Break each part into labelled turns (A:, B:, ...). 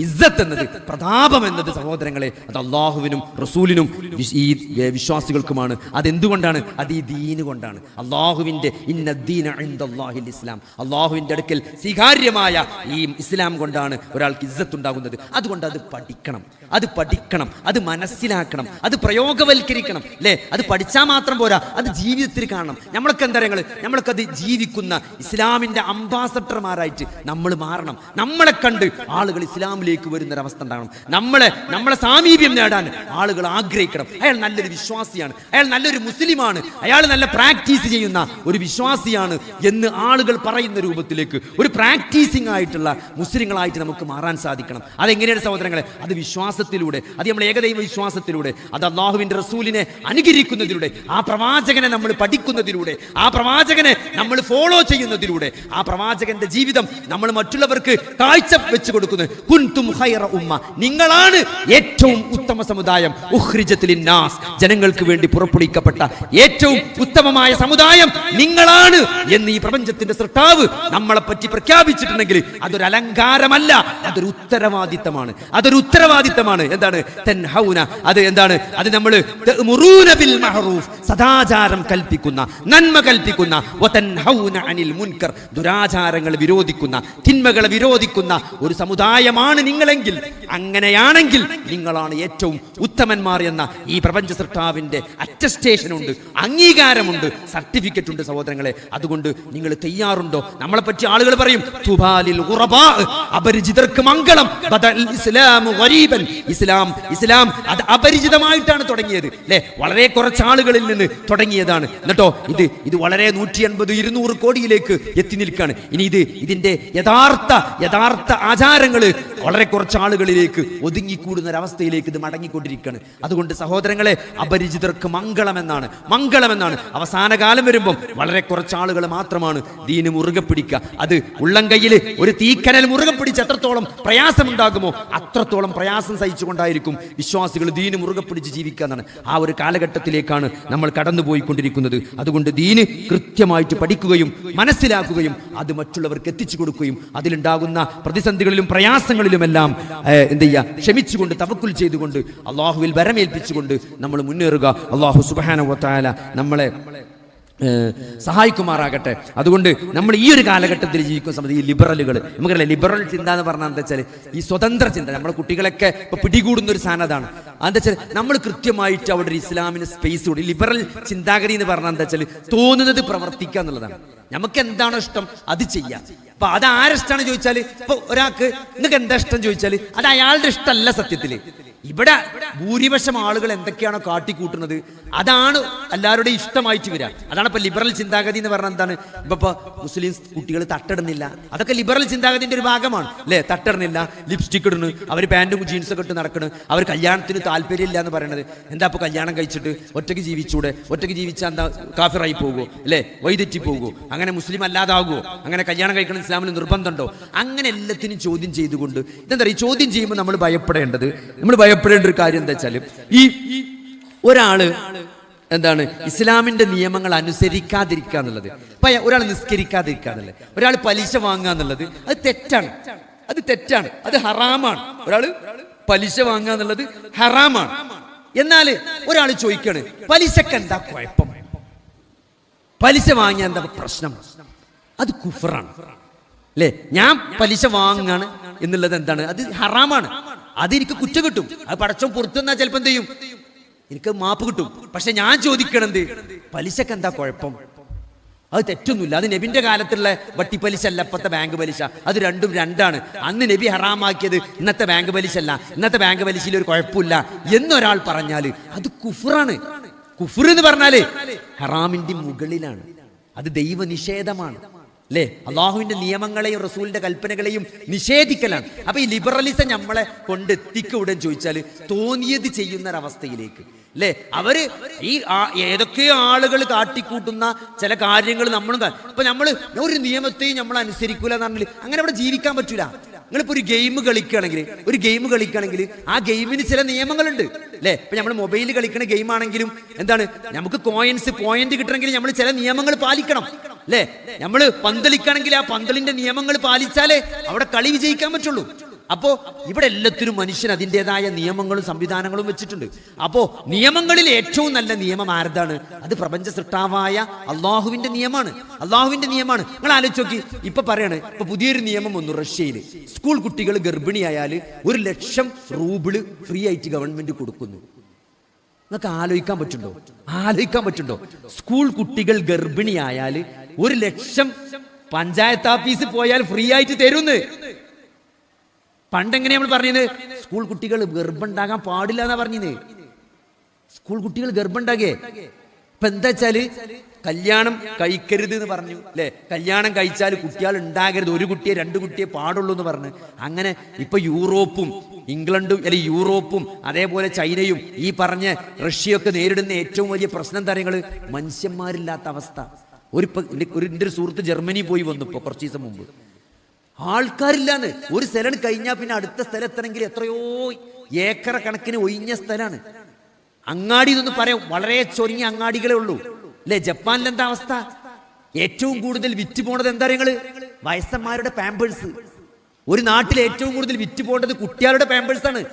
A: ഇസ്സത്ത് എന്നത് പ്രതാപം എന്നത് സഹോദരങ്ങളെ അത് അള്ളാഹുവിനും റസൂലിനും ഈ വിശ്വാസികൾക്കുമാണ്. അതെന്തുകൊണ്ടാണ്? അത് ഈ ദീന് കൊണ്ടാണ്. അള്ളാഹുവിന്റെ ഇന്ന ദീന ഇൻദല്ലാഹിൽ ഇസ്ലാം. അള്ളാഹുവിന്റെ അടുക്കൽ സ്വീകാര്യമായ ഈ ഇസ്ലാം കൊണ്ടാണ് ഒരാൾക്ക് ഇസ്സത്ത് ഉണ്ടാകുന്നത് അതുകൊണ്ട് അത് പഠിക്കണം. അത് പഠിക്കണം. അത് മനസ്സിലാക്കണം. അത് പ്രയോഗവൽക്കരിക്കണം. അല്ലേ? അത് പഠിച്ചാൽ മാത്രം പോരാ. അത് ജീവിതത്തിൽ കാണണം. നമ്മളൊക്കെ എന്താ പറയുക? നമ്മളൊക്കെ ജീവിക്കുന്ന ഇസ്ലാമിന്റെ അംബാസഡർമാരായിട്ട് നമ്മൾ മാറണം. നമ്മളെ കണ്ട് ആളുകൾ ഇസ്ലാമിലേക്ക് വരുന്ന ഒരവസ്ഥ ഉണ്ടാകണം. നമ്മളെ നമ്മളെ സാമീപ്യം നേടാൻ ആളുകൾ ആഗ്രഹിക്കണം. അയാൾ നല്ലൊരു വിശ്വാസിയാണ്. അയാൾ നല്ലൊരു മുസ്ലിമാണ്. അയാൾ നല്ല പ്രാക്ടീസ് ചെയ്യുന്ന ഒരു വിശ്വാസിയാണ് എന്ന് ആളുകൾ പറയുന്ന രൂപത്തിലേക്ക് ഒരു പ്രാക്ടീസിംഗ് ആയിട്ടുള്ള മുസ്ലിങ്ങളായിട്ട് നമുക്ക് മാറാൻ സാധിക്കണം. അതെങ്ങനെയാണ് സഹോദരങ്ങളെ? അത് വിശ്വാസത്തിലൂടെ അത് നമ്മൾ ഏകദൈവ വിശ്വാസത്തിലൂടെ അത് അള്ളാഹുവിന്റെ റസൂലിനെ അനുകരിക്കുന്നതിലൂടെ ആ പ്രവാചകനെ നമ്മൾ പഠിക്കുന്നതിലൂടെ ആ പ്രവാചകനെ നമ്മൾ ഫോളോ ചെയ്യുന്നതിലൂടെ ആ പ്രവാചകന്റെ ജീവിതം നമ്മൾ മറ്റുള്ളവർക്ക് കാഴ്ച വെച്ച് കൊടുക്കുന്നത് ഖൈറ ഉമ്മ. നിങ്ങളാണ് ഏറ്റവും ഉത്തമ സമുദായം. ഉഖ്രിജത്തിൽ നാസ് ജനങ്ങൾക്ക് വേണ്ടി പുറപ്പെടുവിക്കപ്പെട്ട ഏറ്റവും ഉത്തമമായ സമുദായം നിങ്ങളാണ് എന്ന് ഈ പ്രപഞ്ചത്തിന്റെ സൃഷ്ടാവ് നമ്മളെ പറ്റി പ്രഖ്യാപിച്ചിട്ടുണ്ടെങ്കിൽ അതൊരു അലങ്കാരമല്ല അതൊരു ഉത്തരവാദിത്തമാണ്. അതൊരു ഉത്തരവാദിത്തമാണ്. എന്താണ്? തൻഹൗന. അത് എന്താണ്? അത് നമ്മൾ ബിൽ സദാചാരം കൽപ്പിക്കുന്ന നന്മ കൽപ്പിക്കുന്ന അനിൽ മുൻകർ. ദുരാചാരങ്ങൾ വിരോധിക്കുന്ന തിന്മകളെ വിരോധിക്കുന്ന ഒരു സമുദായമാണ് നിങ്ങളെങ്കിൽ? അങ്ങനെയാണെങ്കിൽ നിങ്ങളാണ് ഏറ്റവും ഉത്തമന്മാർ എന്ന ഈ പ്രപഞ്ച സൃഷ്ടാവിന്റെ അറ്റസ്റ്റേഷൻ ഉണ്ട് അംഗീകാരമുണ്ട് സർട്ടിഫിക്കറ്റ് ഉണ്ട് സഹോദരങ്ങളെ. അതുകൊണ്ട് നിങ്ങൾ തയ്യാറുണ്ടോ? നമ്മളെ പറ്റി ആളുകൾ പറയും തുബാലിൽ അപരിചിതർക്ക് മംഗളം. ഇസ്ലാം ഗരീബൻ. ഇസ്ലാം ഇസ്ലാം അത് അപരിചിതമായിട്ടാണ് തുടങ്ങിയത്. അല്ലെ വളരെ കുറച്ച് ആളുകളിൽ നിന്ന് തുടങ്ങിയതാണ്. എന്നിട്ടോ ഇത് ഇത് വളരെ നൂറ്റി അൻപത് ഇരുന്നൂറ് കോടിയിലേക്ക് എത്തി നിൽക്കുകയാണ് ഇനി ഇത് ഇതിന്റെ യഥാർത്ഥ യഥാർത്ഥ ആചാരങ്ങൾ വളരെ കുറച്ച് ആളുകളിലേക്ക് ഒതുങ്ങിക്കൂടുന്ന ഒരവസ്ഥയിലേക്ക് ഇത് മടങ്ങിക്കൊണ്ടിരിക്കുകയാണ് അതുകൊണ്ട് സഹോദരങ്ങളെ അപരിചിതർക്ക് മംഗളം എന്നാണ്. അവസാന കാലം വരുമ്പം വളരെ കുറച്ച് ആളുകൾ മാത്രമാണ് ദീന് മുറുകെ പിടിക്കുക. അത് ഉള്ളം കയ്യിൽ ഒരു തീക്കനൽ മുറുകെ പിടിച്ച് എത്രത്തോളം പ്രയാസമുണ്ടാകുമോ? അത്രത്തോളം പ്രയാസം സഹിച്ചുകൊണ്ടായിരിക്കും വിശ്വാസികൾ ദീന് മുറുകെ പിടിച്ച് ജീവിക്കുക എന്നാണ്. ആ ഒരു കാലഘട്ടത്തിലേക്കാണ് നമ്മൾ കടന്നുപോയിക്കൊണ്ടിരിക്കുന്നത്. അതുകൊണ്ട് ദീന് കൃത്യമായിട്ട് പഠിക്കുകയും മനസ്സിലാക്കുകയും അത് മറ്റുള്ളവർക്ക് എത്തിച്ചു കൊടുക്കുകയും അതിലുണ്ടാകുന്ന പ്രതിസന്ധികളിലും പ്രയാസങ്ങളിലുമെല്ലാം എന്ത് ചെയ്യുക ക്ഷമിച്ചുകൊണ്ട് തവക്കുൽ ചെയ്തുകൊണ്ട് അള്ളാഹുവിൽ വരമേൽപ്പിച്ചുകൊണ്ട് നമ്മൾ മുന്നേറുക. അള്ളാഹു സുബാന നമ്മളെ സഹായിക്കുമാറാകട്ടെ. അതുകൊണ്ട് നമ്മൾ ഈ ഒരു കാലഘട്ടത്തിൽ ജീവിക്കുന്ന സമയത്ത് ഈ ലിബറലുകൾ നമുക്കറിയാം ലിബറൽ ചിന്ത എന്ന് പറഞ്ഞാൽ എന്താ വെച്ചാൽ ഈ സ്വതന്ത്ര ചിന്ത. നമ്മുടെ കുട്ടികളൊക്കെ ഇപ്പൊ പിടികൂടുന്ന ഒരു സാധനം അതാണ്. എന്താ വെച്ചാൽ നമ്മൾ കൃത്യമായിട്ട് അവിടെ ഒരു ഇസ്ലാമിന് സ്പേസ് കൊടുക്കും ലിബറൽ ചിന്താഗതി എന്ന് പറഞ്ഞാൽ എന്താ വെച്ചാൽ തോന്നുന്നത് പ്രവർത്തിക്കുക എന്നുള്ളതാണ്. നമുക്ക് എന്താണോ ഇഷ്ടം അത് ചെയ്യാം. അപ്പൊ അത് ആരിഷ്ടമാണ് ചോദിച്ചാൽ ഇപ്പൊ ഒരാൾക്ക് നിങ്ങൾക്ക് എന്താ ഇഷ്ടം ചോദിച്ചാൽ അത് അയാളുടെ ഇഷ്ടമല്ല സത്യത്തിൽ. ഇവിടെ ഭൂരിപക്ഷം ആളുകൾ എന്തൊക്കെയാണോ കാട്ടിക്കൂട്ടുന്നത്? അതാണ് എല്ലാവരുടെയും ഇഷ്ടമായിട്ട് വരിക. അതാണ് ഇപ്പൊ ലിബറൽ ചിന്താഗതി എന്ന് പറഞ്ഞാൽ എന്താണ്? ഇപ്പൊ ഇപ്പൊ മുസ്ലിം കുട്ടികൾ തട്ടിടുന്നില്ല. അതൊക്കെ ലിബറൽ ചിന്താഗതിന്റെ ഒരു ഭാഗമാണ്. അല്ലേ? തട്ടിടുന്നില്ല. ലിപ്സ്റ്റിക് ഇടുന്നു. അവർ പാന്റും ജീൻസൊക്കെ ഇട്ട് നടക്കണ് അവർ കല്യാണത്തിന് താല്പര്യമില്ല എന്ന് പറയുന്നത് എന്താ ഇപ്പൊ കല്യാണം കഴിച്ചിട്ട് ഒറ്റയ്ക്ക് ജീവിച്ചൂടെ? ഒറ്റയ്ക്ക് ജീവിച്ചാൽ എന്താ കാഫിറായി പോകുമോ അല്ലേ? വൈതെറ്റി പോകുമോ അങ്ങനെ മുസ്ലിം അല്ലാതാകുമോ അങ്ങനെ കല്യാണം കഴിക്കണം ഇസ്ലാമിൽ നിർബന്ധമുണ്ടോ? അങ്ങനെ എല്ലാത്തിനും ചോദ്യം ചെയ്തുകൊണ്ട് ഇതെന്താ പറയുക? ചോദ്യം ചെയ്യുമ്പോൾ നമ്മൾ ഭയപ്പെടേണ്ടത്. നമ്മൾ ഭയപ്പെടേണ്ട ഒരു കാര്യം എന്താ വെച്ചാൽ ഈ ഒരാൾ എന്താണ് ഇസ്ലാമിന്റെ നിയമങ്ങൾ അനുസരിക്കാതിരിക്കുക എന്നുള്ളത്. ഒരാൾ നിസ്കരിക്കാതിരിക്കുക എന്നുള്ളത്. ഒരാൾ പലിശ വാങ്ങുക എന്നുള്ളത് അത് തെറ്റാണ്. അത് തെറ്റാണ്. അത് ഹറാമാണ്. ഒരാൾ പലിശ വാങ്ങുക എന്നുള്ളത് ഹറാമാണ്. എന്നാൽ ഒരാൾ ചോദിക്കാണ് പലിശക്ക് എന്താ കുഴപ്പം? പലിശ വാങ്ങിയ എന്താ പ്രശ്നം? അത് കുഫറാണ്. അല്ലേ? ഞാൻ പലിശ വാങ്ങാണ് എന്നുള്ളത് എന്താണ്? അത് ഹറാമാണ്. അത് എനിക്ക് കുറ്റ കിട്ടും. അത് പടച്ചോ പുറത്തുനിന്നാ ചിലപ്പോ എന്ത് ചെയ്യും? എനിക്ക് മാപ്പ് കിട്ടും. പക്ഷെ ഞാൻ ചോദിക്കണത് പലിശക്ക് എന്താ കുഴപ്പം? അത് തെറ്റൊന്നുമില്ല. അത് നബിന്റെ കാലത്തുള്ള വട്ടിപ്പലിശ അല്ല ഇപ്പത്തെ ബാങ്ക് പലിശ. അത് രണ്ടും രണ്ടാണ്. അന്ന് നബി ഹറാമാക്കിയത് ഇന്നത്തെ ബാങ്ക് പലിശ അല്ല ഇന്നത്തെ ബാങ്ക് പലിശയിൽ ഒരു കുഴപ്പമില്ല. എന്നൊരാൾ പറഞ്ഞാൽ അത് കുഫറാണ്. കുഫർ എന്ന് പറഞ്ഞാൽ ഹറാമിന്റെ മുകളിലാണ്. അത് ദൈവനിഷേധമാണ്. അല്ലേ അള്ളാഹുവിന്റെ നിയമങ്ങളെയും റസൂലിന്റെ കൽപ്പനകളെയും നിഷേധിക്കലാണ്. അപ്പൊ ഈ ലിബറലിസം നമ്മളെ കൊണ്ട് എത്തിക്ക ഉടൻ ചോദിച്ചാൽ തോന്നിയത് ചെയ്യുന്ന ഒരവസ്ഥയിലേക്ക് അല്ലേ അവർ ഈ ഏതൊക്കെ ആളുകൾ കാട്ടിക്കൂട്ടുന്ന ചില കാര്യങ്ങൾ നമ്മളും ഇപ്പൊ നമ്മൾ ഒരു നിയമത്തെയും നമ്മൾ അനുസരിക്കൂല എന്ന് പറഞ്ഞാൽ അങ്ങനെ അവിടെ ജീവിക്കാൻ പറ്റൂല. നിങ്ങളിപ്പോ ഒരു ഗെയിം കളിക്കുകയാണെങ്കിൽ ഒരു ഗെയിം കളിക്കുകയാണെങ്കിൽ ആ ഗെയിമിന് ചില നിയമങ്ങളുണ്ട്. അല്ലേ? ഇപ്പൊ നമ്മൾ മൊബൈൽ കളിക്കുന്ന ഗെയിം ആണെങ്കിലും എന്താണ്? നമുക്ക് കോയിൻസ് പോയിന്റ് കിട്ടണമെങ്കിൽ നമ്മൾ ചില നിയമങ്ങൾ പാലിക്കണം. അല്ലേ? നമ്മൾ പന്തളിക്കുകയാണെങ്കിൽ ആ പന്തളിന്റെ നിയമങ്ങൾ പാലിച്ചാലേ അവിടെ കളി വിജയിക്കാൻ പറ്റുള്ളൂ. അപ്പോ ഇവിടെ എല്ലാത്തിനും മനുഷ്യൻ അതിന്റെതായ നിയമങ്ങളും സംവിധാനങ്ങളും വെച്ചിട്ടുണ്ട്. അപ്പോ നിയമങ്ങളിൽ ഏറ്റവും നല്ല നിയമം ആരതാണ്? അത് പ്രപഞ്ച സൃഷ്ടാവായ അള്ളാഹുവിന്റെ നിയമമാണ്. അള്ളാഹുവിന്റെ നിയമമാണ്. നിങ്ങൾ ആലോചിച്ച് നോക്കി. ഇപ്പൊ പറയാണ് ഇപ്പൊ പുതിയൊരു നിയമം വന്നു റഷ്യയിൽ സ്കൂൾ കുട്ടികൾ ഗർഭിണിയായാൽ ഒരു ലക്ഷം റൂബിൾ ഫ്രീ ആയിട്ട് ഗവൺമെന്റ് കൊടുക്കുന്നു. നിങ്ങൾക്ക് ആലോചിക്കാൻ പറ്റുണ്ടോ? ആലോചിക്കാൻ പറ്റുണ്ടോ? സ്കൂൾ കുട്ടികൾ ഗർഭിണിയായാൽ ഒരു ലക്ഷം പഞ്ചായത്ത് ഓഫീസിൽ പോയാൽ ഫ്രീ ആയിട്ട് തരുന്ന്. പണ്ടെങ്ങനെ നമ്മൾ പറഞ്ഞത് സ്കൂൾ കുട്ടികൾ ഗർഭമുണ്ടാകാൻ പാടില്ല എന്നാ പറഞ്ഞത് സ്കൂൾ കുട്ടികൾ ഗർഭമുണ്ടാകേ? ഇപ്പൊ എന്താ വെച്ചാൽ കല്യാണം കഴിക്കരുത് എന്ന് പറഞ്ഞു. അല്ലെ? കല്യാണം കഴിച്ചാൽ കുട്ടികൾ ഉണ്ടാകരുത്. ഒരു കുട്ടിയെ രണ്ട് കുട്ടിയെ പാടുള്ളൂ എന്ന് പറഞ്ഞു. അങ്ങനെ ഇപ്പൊ യൂറോപ്പും ഇംഗ്ലണ്ടും അല്ലെ യൂറോപ്പും അതേപോലെ ചൈനയും ഈ പറഞ്ഞ റഷ്യയൊക്കെ നേരിടുന്ന ഏറ്റവും വലിയ പ്രശ്നം തരങ്ങൾ മനുഷ്യന്മാരില്ലാത്ത അവസ്ഥ. ഒരു ഒരു ഒരു സുഹൃത്ത് ജർമ്മനി പോയി വന്നു ഇപ്പൊ കുറച്ച് ദിവസം മുമ്പ്. ആൾക്കാരില്ലാന്ന്. ഒരു സ്ഥലം കഴിഞ്ഞാൽ പിന്നെ അടുത്ത സ്ഥലം എത്രയോ ഏക്കറ കണക്കിന് ഒഴിഞ്ഞ സ്ഥലമാണ് അങ്ങാടി ഇതൊന്ന് പറയാം. വളരെ ചൊരിഞ്ഞ അങ്ങാടികളേ ഉള്ളൂ. അല്ലെ? ജപ്പാനിൽ എന്താ അവസ്ഥ? ഏറ്റവും കൂടുതൽ വിറ്റ് പോണത് എന്താ നിങ്ങൾ? വയസ്സന്മാരുടെ പാമ്പേഴ്സ്. ഒരു നാട്ടിൽ ഏറ്റവും കൂടുതൽ വിറ്റ് പോകേണ്ടത് കുട്ടികളുടെ പാമ്പേഴ്സ് ആണ്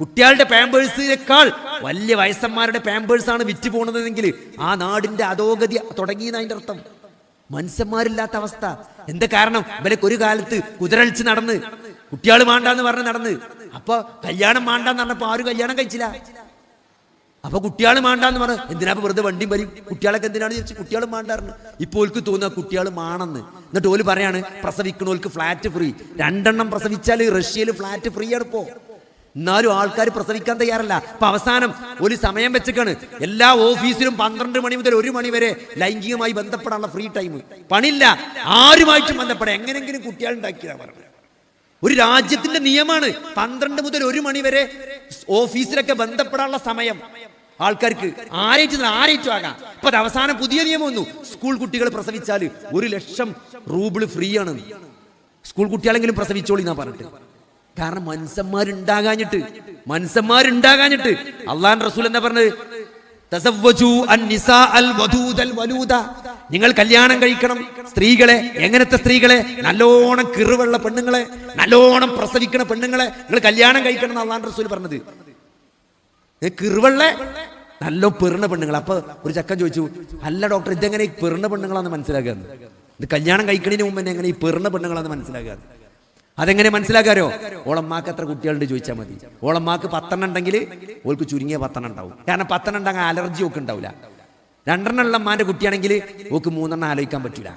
A: കുട്ടികളുടെ പാമ്പേഴ്സിനേക്കാൾ വലിയ വയസ്സന്മാരുടെ പാമ്പേഴ്സ് ആണ് വിറ്റ് പോണതെങ്കിൽ ആ നാടിന്റെ അധോഗതി തുടങ്ങിയെന്ന് അതിന്റെ അർത്ഥം. മനുഷ്യന്മാരില്ലാത്ത അവസ്ഥ. എന്താ കാരണം? ഇവരൊക്കെ ഒരു കാലത്ത് കുതിരളിച്ച് നടന്ന് കുട്ടികൾ മാണ്ടാന്ന് പറഞ്ഞ് നടന്ന്. അപ്പൊ കല്യാണം മാണ്ടാന്ന് പറഞ്ഞപ്പോ ആരും കല്യാണം കഴിച്ചില്ല. അപ്പൊ കുട്ടികൾ മാണ്ടാന്ന് പറഞ്ഞു എന്തിനാ വെറുതെ വണ്ടിയും വരും കുട്ടികളൊക്കെ എന്തിനാണ് ചോദിച്ചു കുട്ടികൾ മാണ്ടാറുണ്ട് ഇപ്പോൾ ഓൽക്ക് തോന്നുക കുട്ടികൾ മാണെന്ന്. എന്നിട്ട് ഓൽ പറയാണ് പ്രസവിക്കണോൽക്ക് ഫ്ലാറ്റ് ഫ്രീ. രണ്ടെണ്ണം പ്രസവിച്ചാൽ റഷ്യയിൽ ഫ്ലാറ്റ് ഫ്രീ ആണ് ഇപ്പോ. എന്നാലും ആൾക്കാർ പ്രസവിക്കാൻ തയ്യാറല്ല. അപ്പൊ അവസാനം ഒരു സമയം വെച്ചേക്കാണ്. എല്ലാ ഓഫീസിലും പന്ത്രണ്ട് മണി മുതൽ ഒരു മണി വരെ ലൈംഗികമായി ബന്ധപ്പെടാനുള്ള ഫ്രീ ടൈം. പണില്ല ആരുമായിട്ടും ബന്ധപ്പെടാം. എങ്ങനെങ്കിലും കുട്ടികൾ ഉണ്ടാക്കിയതാ പറഞ്ഞത്. ഒരു രാജ്യത്തിന്റെ നിയമമാണ് പന്ത്രണ്ട് മുതൽ ഒരു മണി വരെ ഓഫീസിലൊക്കെ ബന്ധപ്പെടാനുള്ള സമയം ആൾക്കാർക്ക്. ആരേറ്റും ആരേറ്റു ആകാം. ഇപ്പൊ അത് അവസാനം പുതിയ നിയമം വന്നു. സ്കൂൾ കുട്ടികൾ പ്രസവിച്ചാൽ ഒരു ലക്ഷം റൂബിൾ ഫ്രീ ആണ്. സ്കൂൾ കുട്ടികളെങ്കിലും പ്രസവിച്ചോളി എന്നാ പറഞ്ഞിട്ട്. കാരണം മനുഷ്യന്മാരുണ്ടാകാഞ്ഞിട്ട് മനുഷ്യന്മാരുണ്ടാകാഞ്ഞിട്ട്. അള്ളാൻ റസൂൽ എന്താ പറഞ്ഞത്. നിങ്ങൾ കല്യാണം കഴിക്കണം. സ്ത്രീകളെ എങ്ങനത്തെ സ്ത്രീകളെ? നല്ലോണം കിറുവുള്ള പെണ്ണുങ്ങളെ നല്ലോണം പ്രസവിക്കണ പെണ്ണുങ്ങളെ നിങ്ങൾ കല്യാണം കഴിക്കണം എന്ന് അള്ളാൻ റസൂൽ പറഞ്ഞത്. കിറുവള്ളെ നല്ല പെറുണ പെണ്ണുങ്ങൾ അപ്പൊ ഒരു ചക്കൻ ചോദിച്ചു അല്ല ഡോക്ടർ ഇതെങ്ങനെ പെറുണ പെണ്ണുങ്ങളാന്ന് മനസ്സിലാക്കുക ഇത് കല്യാണം കഴിക്കണതിന് മുമ്പ് എങ്ങനെ ഈ പെറുണ പെണ്ണുങ്ങളാന്ന് മനസ്സിലാക്കുക അതെങ്ങനെ മനസ്സിലാക്കാരോ? ഓളമ്മാക്ക് എത്ര കുട്ടികളുണ്ട് ചോദിച്ചാൽ മതി. ഓളമ്മാക്ക് പത്തെണ്ണം ഉണ്ടെങ്കിൽ ഓൾക്ക് ചുരുങ്ങിയ പത്തെണ്ണം ഉണ്ടാവും. കാരണം പത്തെണ്ണം ഉണ്ടെങ്കിൽ അലർജി ഒക്കെ ഉണ്ടാവില്ല രണ്ടെണ്ണം ഉള്ള അമ്മാന്റെ കുട്ടിയാണെങ്കിൽ ഓക്ക് മൂന്നെണ്ണം ആലോചിക്കാൻ പറ്റില്ല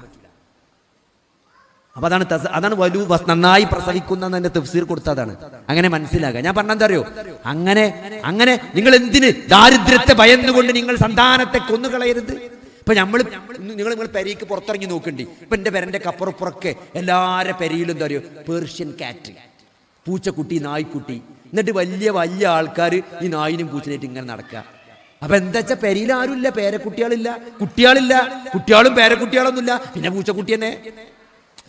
A: അപ്പൊ അതാണ് അതാണ് വലു നന്നായി പ്രസവിക്കുന്ന എന്റെ തഫ്സീർ കൊടുത്തതാണ്. അങ്ങനെ മനസ്സിലാക്കുക ഞാൻ പറഞ്ഞെന്താ അറിയോ? അങ്ങനെ അങ്ങനെ നിങ്ങൾ എന്തിന് ദാരിദ്ര്യത്തെ ഭയന്നുകൊണ്ട് നിങ്ങൾ സന്താനത്തെ കൊന്നുകളയരുത്. ഇപ്പൊ നമ്മൾ നിങ്ങൾ നിങ്ങൾ പെരയ്ക്ക് പുറത്തിറങ്ങി നോക്കണ്ടി. ഇപ്പൊ എന്റെ പെരന്റെ കപ്പുറപ്പുറക്കെ എല്ലാരെ പെരയിലും എന്താ പറയുക പേർഷ്യൻ കാറ്റ് പൂച്ചക്കുട്ടി നായ്ക്കുട്ടി. എന്നിട്ട് വലിയ വലിയ ആൾക്കാർ ഈ നായിനും പൂച്ചനായിട്ട് ഇങ്ങനെ നടക്കുക. അപ്പൊ എന്താ വെച്ചാൽ പെരയിൽ ആരുമില്ല പേരക്കുട്ടികളില്ല. കുട്ടികളില്ല. കുട്ടികളും പേരക്കുട്ടികളൊന്നുമില്ല. പിന്നെ പൂച്ചക്കുട്ടി തന്നെ.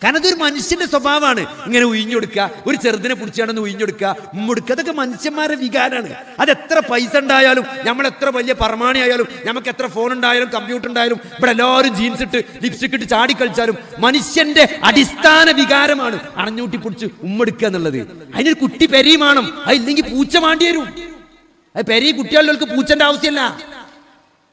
A: കാരണം ഇതൊരു മനുഷ്യന്റെ സ്വഭാവമാണ്. ഇങ്ങനെ ഉയിഞ്ഞൊടുക്കുക ഒരു ചെറുതിനെ പിടിച്ചാണെന്ന് ഉയിഞ്ഞൊടുക്കുക മുടുക്കുക അതൊക്കെ മനുഷ്യന്മാരുടെ വികാരമാണ് അത് എത്ര പൈസ ഉണ്ടായാലും നമ്മൾ എത്ര വലിയ പറമാണി ആയാലും നമുക്ക് എത്ര ഫോൺ ഉണ്ടായാലും കമ്പ്യൂട്ടർ ഉണ്ടായാലും ഇവിടെ എല്ലാവരും ജീൻസ് ഇട്ട് ലിപ്സ്റ്റിക് ഇട്ട് ചാടി കളിച്ചാലും മനുഷ്യന്റെ അടിസ്ഥാന വികാരമാണ് അണഞ്ഞൂട്ടി പിടിച്ച് ഉമ്മെടുക്കുക എന്നുള്ളത്. അതിനൊരു കുട്ടി പെരിയുമാണം അതില്ലെങ്കിൽ പൂച്ച വാണ്ടി വരും. അത് പെരി കുട്ടികളിലേക്ക് പൂച്ചന്റെ ആവശ്യമല്ല.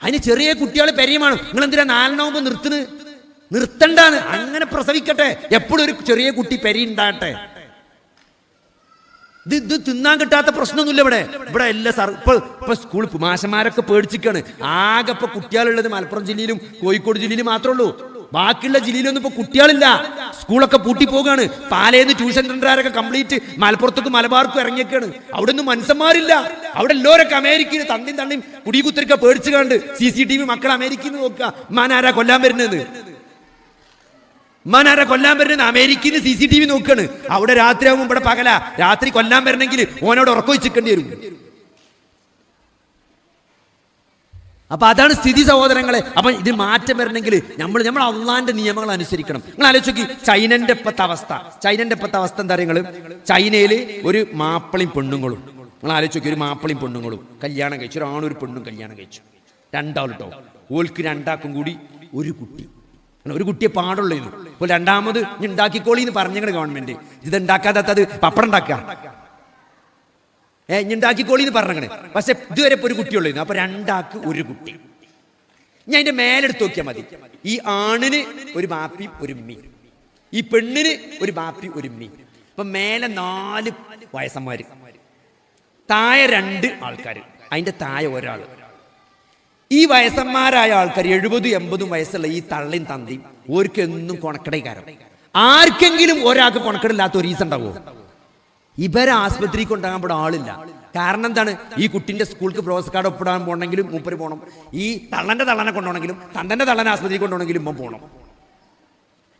A: അതിന് ചെറിയ കുട്ടികൾ പെരിയുമാണ് നിങ്ങൾ എന്തിനാ നാലെണ്ണാവുമ്പോ നിർത്തുന്നത്? നിർത്തണ്ടാണ് അങ്ങനെ പ്രസവിക്കട്ടെ. എപ്പോഴും ഒരു ചെറിയ കുട്ടി പെരി ഉണ്ടാകട്ടെ. ഇത് ഇത് തിന്നാൻ കിട്ടാത്ത പ്രശ്നമൊന്നുമില്ല ഇവിടെ. ഇവിടെ എല്ലാ സർ ഇപ്പൊ ഇപ്പൊ സ്കൂൾ മാഷന്മാരൊക്കെ പേടിച്ചിക്കാണ് ആകെ ഇപ്പൊ കുട്ടികളുള്ളത് മലപ്പുറം ജില്ലയിലും കോഴിക്കോട് ജില്ലയിലും മാത്രമേ ഉള്ളൂ. ബാക്കിയുള്ള ജില്ലയിലൊന്നും ഇപ്പൊ കുട്ടികളില്ല. സ്കൂളൊക്കെ പൂട്ടി പോവുകയാണ്. പാലേന്ന് ട്യൂഷൻ സെന്ററുകാരൊക്കെ കംപ്ലീറ്റ് മലപ്പുറത്തേക്കും മലബാർക്കും ഇറങ്ങിയൊക്കെയാണ് അവിടെ ഒന്നും മനുഷ്യന്മാരില്ല. അവിടെ എല്ലാവരൊക്കെ അമേരിക്കയിൽ തണ്ടിയും തണ്ടിയും കുടികുത്തിരിക്ക പേടിച്ചു കണ്ട് സി സി ടി വി മക്കൾ അമേരിക്കയിൽ നിന്ന് നോക്കുക. മാനാരാ കൊല്ലാൻ വരുന്നത് ഉമ്മാനാരെ കൊല്ലാൻ വരുന്ന അമേരിക്കയിൽ സി സി ടി വി നോക്കാണ്. അവിടെ രാത്രിയാകുമ്പോൾ ഇവിടെ പകല. രാത്രി കൊല്ലാൻ വരണമെങ്കിൽ ഓനോട് ഉറക്കം വെച്ചിക്കേണ്ടി വരും. അപ്പൊ അതാണ് സ്ഥിതി സഹോദരങ്ങളെ. അപ്പൊ ഇത് മാറ്റം വരണമെങ്കിൽ നമ്മൾ നമ്മൾ അള്ളാന്റെ നിയമങ്ങൾ അനുസരിക്കണം. നിങ്ങൾ ആലോചിച്ചു നോക്കി ചൈനന്റെ ഇപ്പത്തെ അവസ്ഥ. ചൈനന്റെ ഇപ്പത്തെ അവസ്ഥ എന്താ നിങ്ങൾ? ചൈനയിൽ ഒരു മാപ്പിളയും പെണ്ണുങ്ങളും. നിങ്ങൾ ആലോചിച്ചു നോക്കി ഒരു മാപ്പിളയും പെണ്ണുങ്ങളും. കല്യാണം കഴിച്ചു. ഒരാണൊരു പെണ്ണും കല്യാണം കഴിച്ചു. രണ്ടാളുട്ടോ ഓൽക്ക് രണ്ടാക്കും കൂടി ഒരു കുട്ടി. ഒരു കുട്ടിയെ പാടുള്ളൂ ഇത്. ഇപ്പോൾ രണ്ടാമത് ഉണ്ടാക്കിക്കോളി എന്ന് പറഞ്ഞങ്ങനെ ഗവൺമെന്റ് ഇത് ഉണ്ടാക്കാത്തത് പപ്പടം ഉണ്ടാക്കുക. ഏ ഉണ്ടാക്കിക്കോളി എന്ന് പറഞ്ഞങ്ങനെ പക്ഷെ ഇതുവരെ ഇപ്പൊ ഒരു കുട്ടിയുള്ളൂ അപ്പൊ രണ്ടാക്ക് ഒരു കുട്ടി. ഞാൻ അതിന്റെ മേലെടുത്ത് നോക്കിയാൽ മതി. ഈ ആണിന് ഒരു ബാപ്പി ഒരു ഉമ്മി. ഈ പെണ്ണിന് ഒരു ബാപ്പി ഒരു ഉമ്മി. അപ്പൊ മേലെ നാല് വയസ്സന്മാര്. താഴെ രണ്ട് ആൾക്കാർ അതിന്റെ താഴെ ഒരാൾ ഈ വയസ്സന്മാരായ ആൾക്കാർ എഴുപതും എൺപതും വയസ്സുള്ള ഈ തള്ളിയും തന്തിയും ഓർക്കെന്നും കൊണക്കടൈക്കാരം. ആർക്കെങ്കിലും ഒരാൾക്ക് കൊണക്കടില്ലാത്ത ഒരു ഉണ്ടാവുമോ ഇവരെ ആസ്പത്രി കൊണ്ടാകാൻ ഇവിടെ ആളില്ല. കാരണം എന്താണ്? ഈ കുട്ടിന്റെ സ്കൂൾക്ക് പ്രോസ് കാർഡ് ഒപ്പിടാൻ പോകണമെങ്കിലും മൂപ്പര് പോകണം. ഈ തള്ളന്റെ തള്ളനെ കൊണ്ടുപോകണമെങ്കിലും തണ്ടന്റെ തള്ളനെ ആസ്പത്രി കൊണ്ടുപോകണമെങ്കിലും ഇപ്പം പോകണം.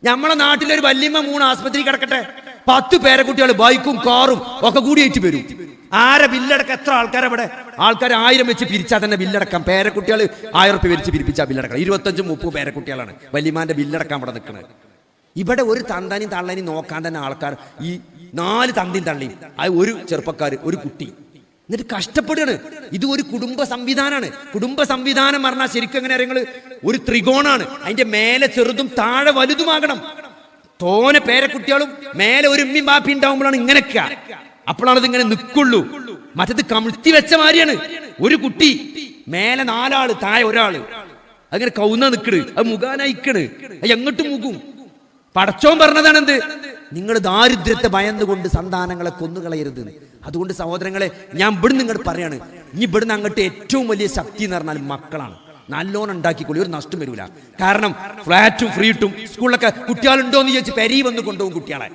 A: നമ്മളെ നാട്ടിലൊരു വല്യമ്മ മൂന്ന് ആസ്പത്രി കിടക്കട്ടെ. പത്ത് പേരക്കുട്ടികൾ ബൈക്കും കാറും ഒക്കെ കൂടി ആയിട്ട് വരും. ആരെ ബില്ലടക്കം? എത്ര ആൾക്കാരെ അവിടെ ആൾക്കാർ ആയിരം വെച്ച് പിരിച്ചാൽ തന്നെ ബില്ലടക്കം. പേരക്കുട്ടികൾ ആയിരം റുപ്യ വെച്ച് പിരിപ്പിച്ചാൽ ബില്ലടക്കണം. ഇരുപത്തഞ്ചും മുപ്പത് പേരക്കുട്ടികളാണ്. വലിയമാന്റെ ബില്ലടക്കാൻ അവിടെ നിൽക്കുന്നത് ഇവിടെ ഒരു തന്താനും തള്ളനും നോക്കാൻ തന്നെ ആൾക്കാർ ഈ നാല് തന്തിയും തള്ളിയും അത് ഒരു ചെറുപ്പക്കാർ ഒരു കുട്ടി. എന്നിട്ട് കഷ്ടപ്പെടുകയാണ്. ഇത് ഒരു കുടുംബ സംവിധാനമാണ് കുടുംബ സംവിധാനം പറഞ്ഞാൽ ശരിക്കും എങ്ങനെ അറിയങ്ങൾ ഒരു ത്രികോണാണ്. അതിന്റെ മേലെ ചെറുതും താഴെ വലുതുമാകണം. തോനെ പേരക്കുട്ടികളും മേലെ ഒരു ഉമ്മയും ബാപ്പി ഉണ്ടാവുമ്പോഴാണ് ഇങ്ങനെയൊക്കെ അപ്പോഴാണ് ഇതിങ്ങനെ നിൽക്കുള്ളൂ മറ്റത് കമിഴ്ത്തി വെച്ച മാതിരിയാണ്. ഒരു കുട്ടി മേലെ നാലാൾ താഴെ ഒരാൾ. അങ്ങനെ കൗന്ന നിക്കണ്. അത് മുഖാനായിക്കണ്. അത് എങ്ങോട്ട് മുഖും? പടച്ചോൻ പറഞ്ഞതാണ് എന്ത് നിങ്ങൾ ദാരിദ്ര്യത്തെ ഭയന്നുകൊണ്ട് സന്താനങ്ങളെ കൊന്നുകളയരുത്. അതുകൊണ്ട് സഹോദരങ്ങളെ ഞാൻ ഇവിടുന്ന് ഇങ്ങോട്ട് പറയാണ്. ഇനി ഇവിടുന്ന് അങ്ങോട്ട് ഏറ്റവും വലിയ ശക്തി എന്ന് പറഞ്ഞാൽ മക്കളാണ്. നല്ലോണം ഉണ്ടാക്കിക്കൊള്ളി ഒരു നഷ്ടം വരില്ല കാരണം ഫ്ലാറ്റും ഫ്രീട്ടും സ്കൂളിലൊക്കെ കുട്ടികളുണ്ടോ എന്ന് ചോദിച്ച് പെരി വന്ന് കൊണ്ടുപോകും കുട്ടികളെ.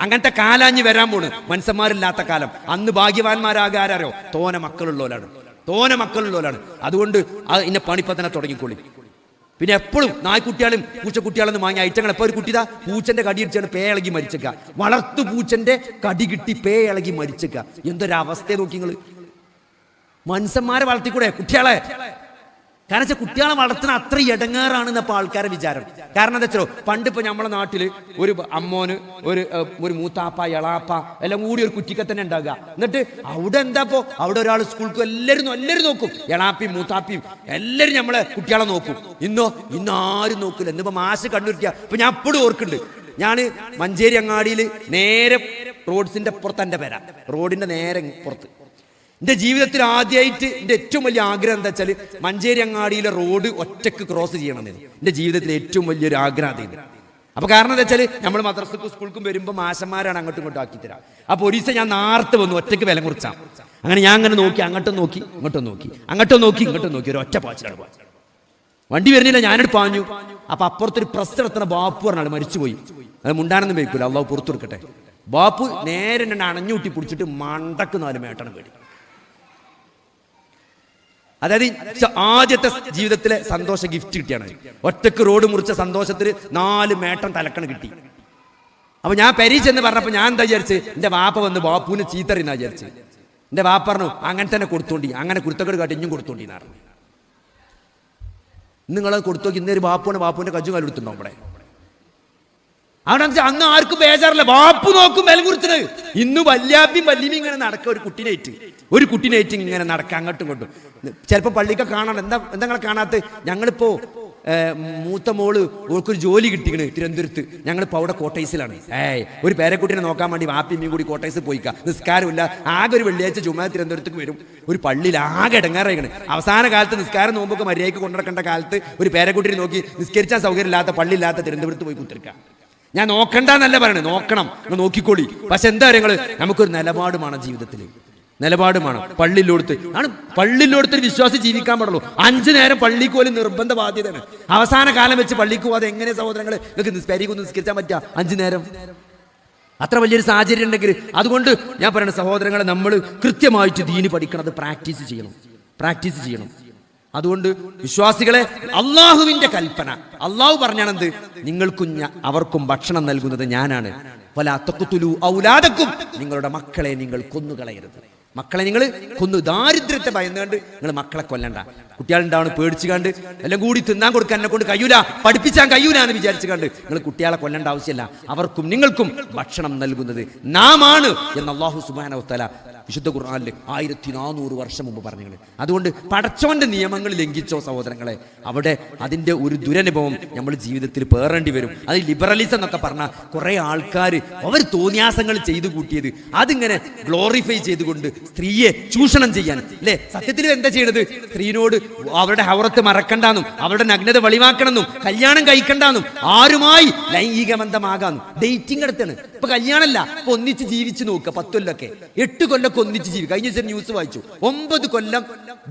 A: അങ്ങനത്തെ കാലാഞ്ഞ് വരാൻ പോണ്. മനുഷ്യന്മാരില്ലാത്ത കാലം. അന്ന് ഭാഗ്യവാന്മാരാകാരോ തോന മക്കളുള്ളവരാണ്. തോന മക്കളുള്ളവരാണ്. അതുകൊണ്ട് അത് ഇന്നെ പണിപ്പത്തനെ തുടങ്ങിക്കൊള്ളി പിന്നെ എപ്പോഴും നായ്ക്കുട്ടികളും പൂച്ചക്കുട്ടികളെന്ന് വാങ്ങിയ ഐറ്റങ്ങൾ എപ്പോൾ ഒരു കുട്ടിതാ? പൂച്ചന്റെ കടി ഇടിച്ചാണ് പേ ഇളകി മരിച്ചേക്ക. വളർത്തു പൂച്ചന്റെ കടി കിട്ടി പേ ഇളകി മരിച്ചേക്ക. എന്തൊരവസ്ഥയെ നോക്കി നിങ്ങൾ മനുഷ്യന്മാരെ വളർത്തിക്കൂടെ? കുട്ടികളെ കാരണം വെച്ചാൽ കുട്ടികളെ വളർത്തുന്ന അത്ര ഇടങ്ങാറാണ് ഇപ്പൊ ആൾക്കാരെ വിചാരം കാരണം എന്താ വെച്ചോ പണ്ട് ഇപ്പൊ നമ്മളെ നാട്ടിൽ ഒരു അമ്മോന് ഒരു ഒരു മൂത്താപ്പ ഇളാപ്പ എല്ലാം കൂടി ഒരു കുറ്റിക്ക തന്നെ ഉണ്ടാകുക എന്നിട്ട് അവിടെ എന്താ ഇപ്പോ? അവിടെ ഒരാൾ സ്കൂൾക്ക് എല്ലാവരും എല്ലാവരും നോക്കും. എളാപ്പിയും മൂത്താപ്പിയും എല്ലാവരും നമ്മളെ കുട്ടികളെ നോക്കും. ഇന്നോ? ഇന്ന് ആരും നോക്കില്ല. ഇന്നിപ്പോ മാസ് കണ്ടുപിടിക്കുക. ഇപ്പൊ ഞാൻ എപ്പോഴും ഓർക്കുന്നുണ്ട്. ഞാൻ മഞ്ചേരി അങ്ങാടിയിൽ നേരെ റോഡ്സിന്റെ പുറത്ത് എന്റെ പേരാ. റോഡിന്റെ നേരെ പുറത്ത്. എന്റെ ജീവിതത്തിൽ ആദ്യമായിട്ട് എന്റെ ഏറ്റവും വലിയ ആഗ്രഹം എന്താ വെച്ചാൽ മഞ്ചേരി അങ്ങാടിയിലെ റോഡ് ഒറ്റയ്ക്ക് ക്രോസ് ചെയ്യണമെന്ന്. എന്റെ ജീവിതത്തിലെ ഏറ്റവും വലിയൊരു ആഗ്രഹം അതായിരുന്നു അപ്പൊ കാരണം എന്താ വെച്ചാൽ നമ്മൾ മദ്രസക്കും സ്കൂൾക്കും വരുമ്പോൾ മാഷന്മാരാണ് അങ്ങോട്ടും ഇങ്ങോട്ടും ആക്കി തരാം. അപ്പൊ ഒരു ദിവസം ഞാൻ നാർത്ത് വന്നു ഒറ്റയ്ക്ക് വില കുറിച്ചാ. അങ്ങനെ ഞാൻ അങ്ങനെ നോക്കി അങ്ങോട്ടും നോക്കി ഇങ്ങോട്ടും നോക്കി അങ്ങോട്ടും നോക്കി ഇങ്ങോട്ടും നോക്കി ഒരു ഒറ്റ പാച്ചിലാണ് വണ്ടി വരുന്നില്ല ഞാനിട്ട് പാഞ്ഞു. അപ്പൊ അപ്പുറത്തൊരു പ്രസ് നടത്തുന്ന ബാപ്പു പറഞ്ഞാൽ മരിച്ചുപോയി. അത് മുണ്ടാനൊന്നും വയ്ക്കൂല അള്ളാഹു പുറത്തു കൊടുക്കട്ടെ. ബാപ്പു നേരെ എന്നെ അണഞ്ഞൂട്ടി പിടിച്ചിട്ട് മണ്ടക്ക് നാല് മേട്ടണം പേടി. അതായത് ആദ്യത്തെ ജീവിതത്തിലെ സന്തോഷ ഗിഫ്റ്റ് കിട്ടിയാണ്. ഒറ്റയ്ക്ക് റോഡ് മുറിച്ച സന്തോഷത്തിൽ നാല് മേട്ടം തലക്കണ് കിട്ടി. അപ്പൊ ഞാൻ പരീക്ഷെന്ന് പറഞ്ഞപ്പോ ഞാൻ എന്താ വിചാരിച്ച്? എന്റെ വാപ്പ വന്ന് ബാപ്പുവിന് ചീത്തറിയുന്ന വിചാരിച്ച്. എന്റെ വാപ്പ പറഞ്ഞു അങ്ങനെ തന്നെ കൊടുത്തോണ്ടി അങ്ങനെ കുരുത്തക്കേട് കാട്ടി ഇഞ്ഞും കൊടുത്തോണ്ടി എന്ന് പറഞ്ഞു. നിങ്ങളത് കൊടുത്തു നോക്കി ഇന്നൊരു ബാപ്പുവിനെ ബാപ്പുവിന്റെ കജ്ജു കാലെടുത്തുണ്ടോ അവിടെ? അവിടെ അന്ന് ആർക്കും ബേജാറില്ല. വാപ്പു നോക്കും വില കുറിച്ചത് ഇന്ന് വല്യാപ്പിയും വല്യമ്മയും ഇങ്ങനെ നടക്കുക ഒരു കുട്ടിനേറ്റ് ഒരു കുട്ടിനേറ്റ് ഇങ്ങനെ നടക്കുക അങ്ങോട്ടും ഇങ്ങോട്ടും. ചിലപ്പോൾ പള്ളിക്കൊക്കെ കാണണം എന്താ എന്താ കാണാത്ത? ഞങ്ങളിപ്പോ മൂത്ത മോൾ ഓൾക്കൊരു ജോലി കിട്ടിക്കണ് തിരുവനന്തപുരത്ത്. ഞങ്ങളിപ്പോൾ അവിടെ കോട്ടൈസിലാണ് ഏയ് ഒരു പേരക്കുട്ടിനെ നോക്കാൻ വേണ്ടി വാപ്പിമ്മയും കൂടി കോട്ടൈസിൽ പോയിക്ക. നിസ്കാരമില്ല. ആകെ ഒരു വെള്ളിയാഴ്ച ചുമ്മാ തിരുവനന്തപുരത്തേക്ക് വരും. ഒരു പള്ളിയിൽ ആകെ ഇടങ്ങാറായിക്കണ്. അവസാന കാലത്ത് നിസ്കാരം നോമ്പൊക്കെ മര്യാദയ്ക്ക് കൊണ്ടുനടക്കേണ്ട കാലത്ത് ഒരു പേരക്കുട്ടിനെ നോക്കി നിസ്കരിച്ചാൽ സൗകര്യമില്ലാത്ത പള്ളിയില്ലാത്ത തിരുവനന്തപുരത്ത് പോയി കുത്തിരിക്കാം. ഞാൻ നോക്കണ്ട എന്നല്ല പറയണത് നോക്കണം നോക്കിക്കോളി. പക്ഷെ എന്താ നിങ്ങൾ നമുക്കൊരു നിലപാടുമാണ് ജീവിതത്തിൽ നിലപാടുമാണ് പള്ളിയിലോടുത്ത്. ആണ് പള്ളിയിലോടുത്ത് വിശ്വാസി ജീവിക്കാൻ പാടുള്ളൂ. അഞ്ചു നേരം പള്ളിക്ക് പോലും നിർബന്ധ ബാധ്യതയാണ്. അവസാന കാലം വെച്ച് പള്ളിക്ക് പോകാതെ എങ്ങനെ സഹോദരങ്ങൾ നിങ്ങൾക്ക് പെരിക്കൊന്ന് നിസ്കരിച്ചാൽ പറ്റുക അഞ്ചു നേരം. അത്ര വലിയൊരു സാഹചര്യം ഉണ്ടെങ്കിൽ അതുകൊണ്ട് ഞാൻ പറയുന്നത് സഹോദരങ്ങളെ നമ്മൾ കൃത്യമായിട്ട് ദീന് പഠിക്കണം. അത് പ്രാക്ടീസ് ചെയ്യണം. പ്രാക്ടീസ് ചെയ്യണം. അതുകൊണ്ട് വിശ്വാസികളെ അള്ളാഹുവിന്റെ കൽപ്പന. അള്ളാഹു പറഞ്ഞാണെന്ത്? നിങ്ങൾക്കും അവർക്കും ഭക്ഷണം നൽകുന്നത് ഞാനാണ്. പല അത്തക്കുത്തുലു ഔലാദക്കും. നിങ്ങളുടെ മക്കളെ നിങ്ങൾ കൊന്നുകളയരുത്. മക്കളെ നിങ്ങൾ കൊന്നു. ദാരിദ്ര്യത്തെ ഭയന്നുകൊണ്ട് നിങ്ങൾ മക്കളെ കൊല്ലണ്ട. കുട്ടികളുണ്ടാവണം പേടിച്ചു കണ്ട് എല്ലാം കൂടി തിന്നാൻ കൊടുക്കാൻ എന്നെ കൊണ്ട് കഴിയൂല. പഠിപ്പിച്ചാൻ കഴിയൂല എന്ന് വിചാരിച്ചു കണ്ട് നിങ്ങൾ കുട്ടികളെ കൊല്ലേണ്ട ആവശ്യമില്ല. അവർക്കും നിങ്ങൾക്കും ഭക്ഷണം നൽകുന്നത് നാം ആണ് എന്ന് അള്ളാഹു സുബാനവത്തല വിശുദ്ധ ഖുർആാനിൽ ആയിരത്തി നാനൂറ് വർഷം മുമ്പ് പറഞ്ഞത് അതുകൊണ്ട് പടച്ചോന്റെ നിയമങ്ങൾ ലംഘിച്ചോ സഹോദരങ്ങളെ അവിടെ അതിന്റെ ഒരു ദുരനുഭവം നമ്മൾ ജീവിതത്തിൽ പേറേണ്ടി വരും. അത് ലിബറലിസം എന്നൊക്കെ പറഞ്ഞ കുറെ ആൾക്കാർ അവർ തോന്നിയാസങ്ങൾ ചെയ്തു കൂട്ടിയത്. അതിങ്ങനെ ഗ്ലോറിഫൈ ചെയ്തുകൊണ്ട് സ്ത്രീയെ ചൂഷണം ചെയ്യാൻ. അല്ലേ? സത്യത്തിൽ എന്താ ചെയ്യണത്? സ്ത്രീനോട് അവരുടെ ഹൗറത്ത് മറക്കണ്ടെന്നും അവരുടെ നഗ്നത വെളിവാക്കണമെന്നും കല്യാണം കഴിക്കണ്ടെന്നും ആരുമായി ലൈംഗിക ബന്ധമാകാന്നും ഡേറ്റിംഗ് അടുത്താണ്. ഇപ്പൊ കല്യാണമല്ല. ഒന്നിച്ച് ജീവിച്ചു നോക്കുക പത്തൊല്ലൊക്കെ. എട്ട് കൊല്ലൊക്കെ ഒന്നിച്ച് ജീവിക്കുക കഴിഞ്ഞ ദിവസം ന്യൂസ് വായിച്ചു. ഒമ്പത് കൊല്ലം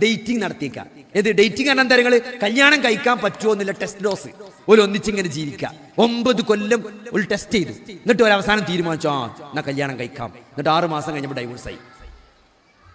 A: ഡേറ്റിംഗ് നടത്തിയേക്ക. ഏത് ഡേറ്റിംഗ് ആണ് എന്താ കല്യാണം കഴിക്കാൻ പറ്റുമോ എന്നില്ല ടെസ്റ്റ് ഡോസ് ഒരു ഒന്നിച്ചിങ്ങനെ ജീവിക്കുക ഒമ്പത് കൊല്ലം ഒരു ടെസ്റ്റ് ചെയ്തു. എന്നിട്ട് ഒരു അവസാനം തീരുമാനിച്ചു ആ എന്നാ കല്യാണം കഴിക്കാം. എന്നിട്ട് ആറ് മാസം കഴിഞ്ഞപ്പോൾ ഡൈവോഴ്സ്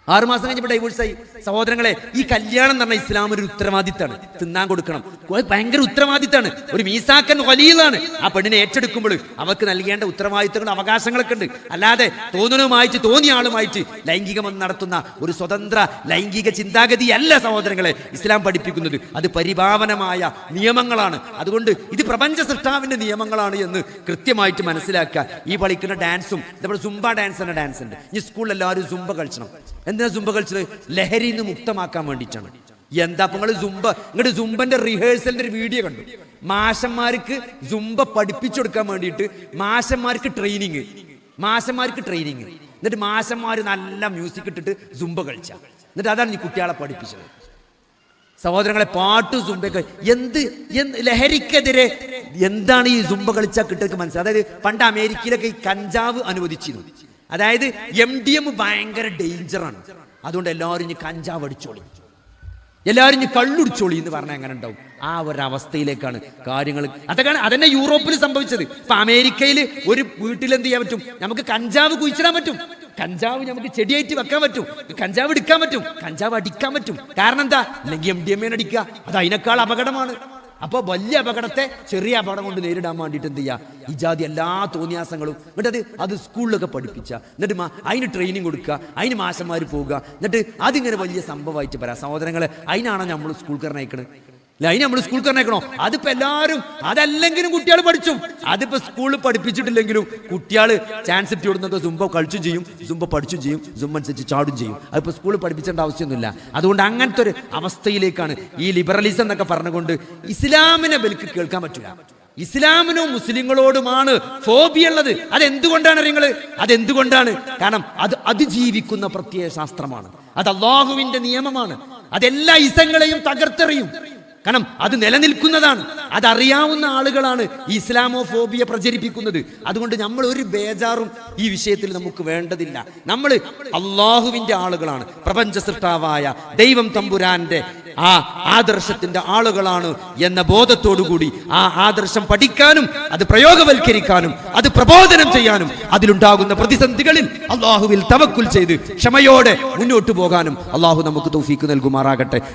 A: ആയി ആറ് മാസം കഴിഞ്ഞപ്പോൾ ഡൈവോഴ്സ് ആയി. സഹോദരങ്ങളെ ഈ കല്യാണം എന്ന് പറഞ്ഞാൽ ഇസ്ലാം ഒരു ഉത്തരവാദിത്തമാണ് തിന്നാൻ കൊടുക്കണം. ഭയങ്കര ഉത്തരവാദിത്തമാണ് ഒരു മീസാക്കൻ വലിയതാണ്. ആ പെണ്ണിനെ ഏറ്റെടുക്കുമ്പോൾ അവർക്ക് നൽകേണ്ട ഉത്തരവാദിത്തങ്ങളും അവകാശങ്ങളൊക്കെ ഉണ്ട്. അല്ലാതെ തോന്നണവുമായിട്ട് തോന്നിയ ആളുമായിട്ട് ലൈംഗികമെന്ന് നടത്തുന്ന ഒരു സ്വതന്ത്ര ലൈംഗിക ചിന്താഗതി അല്ല സഹോദരങ്ങളെ ഇസ്ലാം പഠിപ്പിക്കുന്നത്. അത് പരിഭാവനമായ നിയമങ്ങളാണ്. അതുകൊണ്ട് ഇത് പ്രപഞ്ച സൃഷ്ടാവിന്റെ നിയമങ്ങളാണ് എന്ന് കൃത്യമായിട്ട് മനസ്സിലാക്കുക. ഈ കളിക്കുന്ന ഡാൻസും നമ്മുടെ സുംബ ഡാൻസ് എന്ന ഡാൻസ് ഉണ്ട്. ഈ സ്കൂളിൽ എല്ലാവരും സുംബ കളിച്ചണം. എന്തിനാ സുംബ കളിച്ചത്? ലഹരിയിൽ നിന്ന് മുക്തമാക്കാൻ വേണ്ടിയിട്ടാണ്. എന്താ നിങ്ങൾ സുംബ നിങ്ങളുടെ സുംബന്റെ റിഹേഴ്സലിന്റെ ഒരു വീഡിയോ കണ്ടു. മാഷന്മാർക്ക് സുംബ പഠിപ്പിച്ചു കൊടുക്കാൻ വേണ്ടിയിട്ട് മാഷന്മാർക്ക് ട്രെയിനിങ് മാഷന്മാർക്ക് ട്രെയിനിങ് എന്നിട്ട് മാഷന്മാർ നല്ല മ്യൂസിക് ഇട്ടിട്ട് സുംബ കളിച്ച. എന്നിട്ട് അതാണ് ഈ കുട്ടികളെ പഠിപ്പിച്ചത്. സഹോദരങ്ങളെ പാട്ട് സുംബയൊക്കെ എന്ത് ലഹരിക്കെതിരെ എന്താണ് ഈ സുംബ കളിച്ചാൽ കിട്ടുക മനസ്സിലായി. അതായത് പണ്ട് അമേരിക്കയിലൊക്കെ ഈ കഞ്ചാവ് അനുവദിച്ചിരുന്നു. അതായത് എം ഡി എം ഭയങ്കര ഡേഞ്ചറാണ് അതുകൊണ്ട് എല്ലാവരും ഇനി കഞ്ചാവ് അടിച്ചോളി. എല്ലാവരും ഇനി കള്ളുടിച്ചോളി എന്ന് പറഞ്ഞാൽ എങ്ങനെ ഉണ്ടാവും? ആ ഒരു അവസ്ഥയിലേക്കാണ് കാര്യങ്ങൾ. അതൊക്കെയാണ് അതന്നെ യൂറോപ്പിൽ സംഭവിച്ചത്. ഇപ്പൊ അമേരിക്കയിൽ ഒരു വീട്ടിൽ എന്ത് ചെയ്യാൻ പറ്റും? നമുക്ക് കഞ്ചാവ് കുഴിച്ചിടാൻ പറ്റും. കഞ്ചാവ് നമുക്ക് ചെടിയായിട്ട് വെക്കാൻ പറ്റും. കഞ്ചാവ് എടുക്കാൻ പറ്റും. കഞ്ചാവ് അടിക്കാൻ പറ്റും. കാരണം എന്താ? അല്ലെങ്കിൽ എം ഡി എം എ അടിക്കുക. അത് അതിനേക്കാൾ അപകടമാണ്. അപ്പൊ വലിയ അപകടത്തെ ചെറിയ അപകടം കൊണ്ട് നേരിടാൻ വേണ്ടിയിട്ട് എന്ത് ചെയ്യുക ഈ ജാതി എല്ലാ തോന്നിയാസങ്ങളും എന്നിട്ട് അത് അത് സ്കൂളിലൊക്കെ പഠിപ്പിച്ച. എന്നിട്ട് അതിന് ട്രെയിനിങ് കൊടുക്കുക അതിന് മാഷന്മാർ പോവുക എന്നിട്ട് അതിങ്ങനെ വലിയ സംഭവമായിട്ട് വരാം സഹോദരങ്ങളെ അതിനാണോ നമ്മൾ സ്കൂൾ കയറണേക്കണത് അല്ല അതിന് നമ്മൾ സ്കൂൾ കയറണേക്കണോ അതിപ്പോ എല്ലാവരും അതല്ലെങ്കിലും കുട്ടികൾ പഠിച്ചു. അതിപ്പോ സ്കൂളിൽ പഠിപ്പിച്ചിട്ടില്ലെങ്കിലും കുട്ടികൾ ചാൻസ് ഇട്ട് കൊടുത്തൊക്കെ സുംബ കളിച്ചും ചെയ്യും. സുംബ പഠിച്ചും ചെയ്യും. സുംബ അനുസരിച്ച് ചാടും ചെയ്യും. അതിപ്പോ സ്കൂളിൽ പഠിപ്പിച്ചേണ്ട ആവശ്യമൊന്നുമില്ല. അതുകൊണ്ട് അങ്ങനത്തെ ഒരു അവസ്ഥയിലേക്കാണ് ഈ ലിബറലിസം എന്നൊക്കെ പറഞ്ഞുകൊണ്ട് ഇസ്ലാമിനെ ബലിക്ക് കേൾക്കാൻ പറ്റില്ല ഇസ്ലാമിനും മുസ്ലിങ്ങളോടുമാണ് ഫോബിയ ഉള്ളത്. അതെന്തുകൊണ്ടാണ് നിങ്ങൾ അതെന്തുകൊണ്ടാണ്? കാരണം അത് അതിജീവിക്കുന്ന പ്രത്യയ ശാസ്ത്രമാണ്. അത് അള്ളാഹുവിന്റെ നിയമമാണ്. അതെല്ലാ ഇസങ്ങളെയും തകർത്തെറിയും. കാരണം അത് നിലനിൽക്കുന്നതാണ്. അതറിയാവുന്ന ആളുകളാണ് ഇസ്ലാമോ ഫോബിയ പ്രചരിപ്പിക്കുന്നത്. അതുകൊണ്ട് നമ്മൾ ഒരു ബേജാറും ഈ വിഷയത്തിൽ നമുക്ക് വേണ്ടതില്ല. നമ്മൾ അള്ളാഹുവിന്റെ ആളുകളാണ്. പ്രപഞ്ച സൃഷ്ടാവായ ദൈവം തമ്പുരാന്റെ ആ ആദർശത്തിന്റെ ആളുകളാണ് എന്ന ബോധത്തോടുകൂടി ആ ആദർശം പഠിക്കാനും അത് പ്രയോഗവൽക്കരിക്കാനും അത് പ്രബോധനം ചെയ്യാനും അതിലുണ്ടാകുന്ന പ്രതിസന്ധികളിൽ അള്ളാഹുവിൽ തവക്കുൽ ചെയ്ത് ക്ഷമയോടെ മുന്നോട്ട് പോകാനും അള്ളാഹു നമുക്ക് തൗഫീക്ക് നൽകുമാറാകട്ടെ.